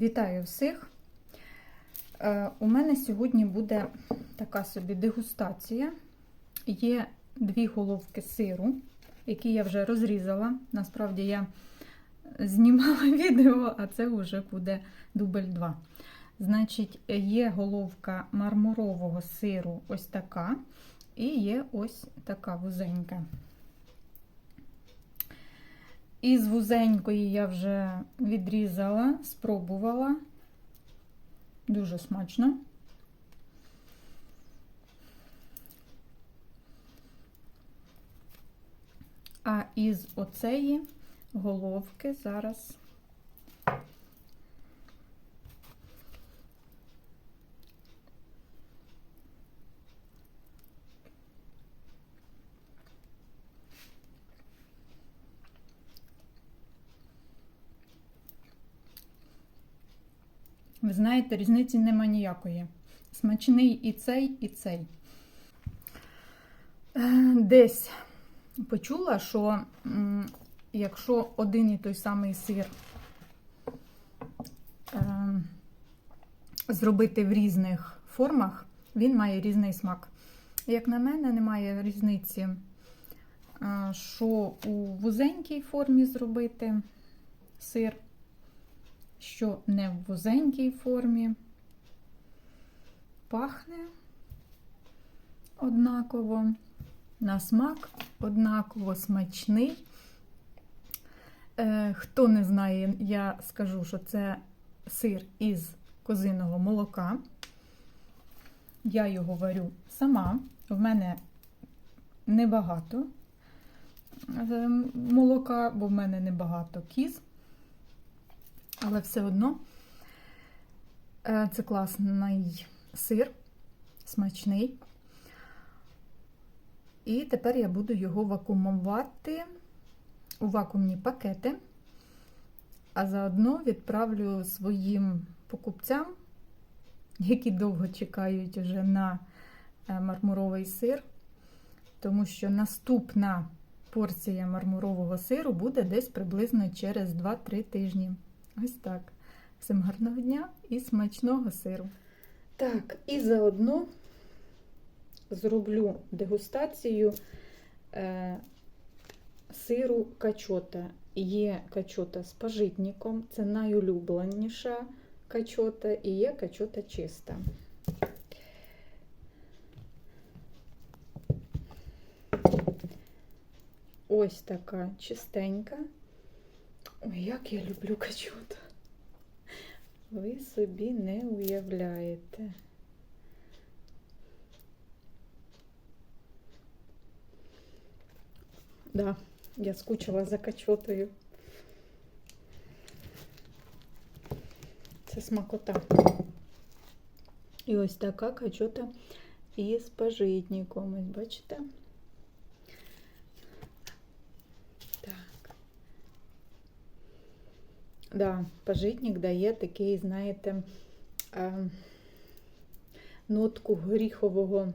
Вітаю всіх! Е, У мене сьогодні буде така собі дегустація. Є дві головки сиру, які я вже розрізала. Насправді я знімала відео, а це вже буде дубль 2. Значить, є головка мармурового сиру ось така, і є ось така вузенька. Із вузенької я вже відрізала, спробувала. Дуже смачно. А із оцеї головки зараз Ви знаєте, різниці нема ніякої. Смачний і цей, і цей. Е, Десь почула, що якщо один і той самий сир е, зробити в різних формах, він має різний смак. Як на мене, немає різниці, е, що у вузенькій формі зробити сир що не в вузенькій формі. Пахне однаково, на смак однаково смачний. Е, Хто не знає, я скажу, що це сир із козиного молока. Я його варю сама. В мене небагато е, молока, бо в мене небагато кіз. Але все одно е, це класний сир, смачний. І тепер я буду його вакуумувати у вакуумні пакети, а заодно відправлю своїм покупцям, які довго чекають вже на е, мармуровий сир, тому що наступна порція мармурового сиру буде десь приблизно через 2-3 тижні. Ось так. Всім гарного дня і смачного сиру. Так, і заодно зроблю дегустацію е, сиру качота. Є качота з пажитником, це найулюбленіша качота, і є качота чиста. Ось така чистенька. Ой, як я люблю качота. Ви собі не уявляєте. Да, я скучила за качотою. Це смакота. І ось така качота із пажитником. Ось бачите? Да, пажитник дає такий, знаєте, е, нотку горіхового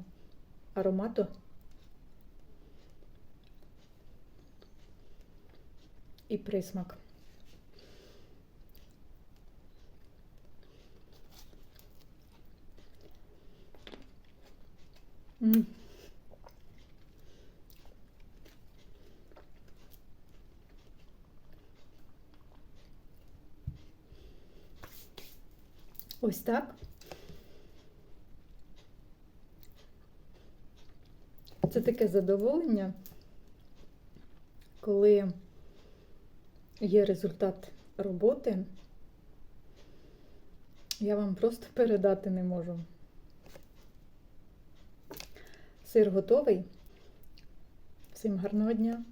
аромату. І присмак. М. Ось так. Це таке задоволення, коли є результат роботи, я вам просто передати не можу. Сир готовий. Всім гарного дня!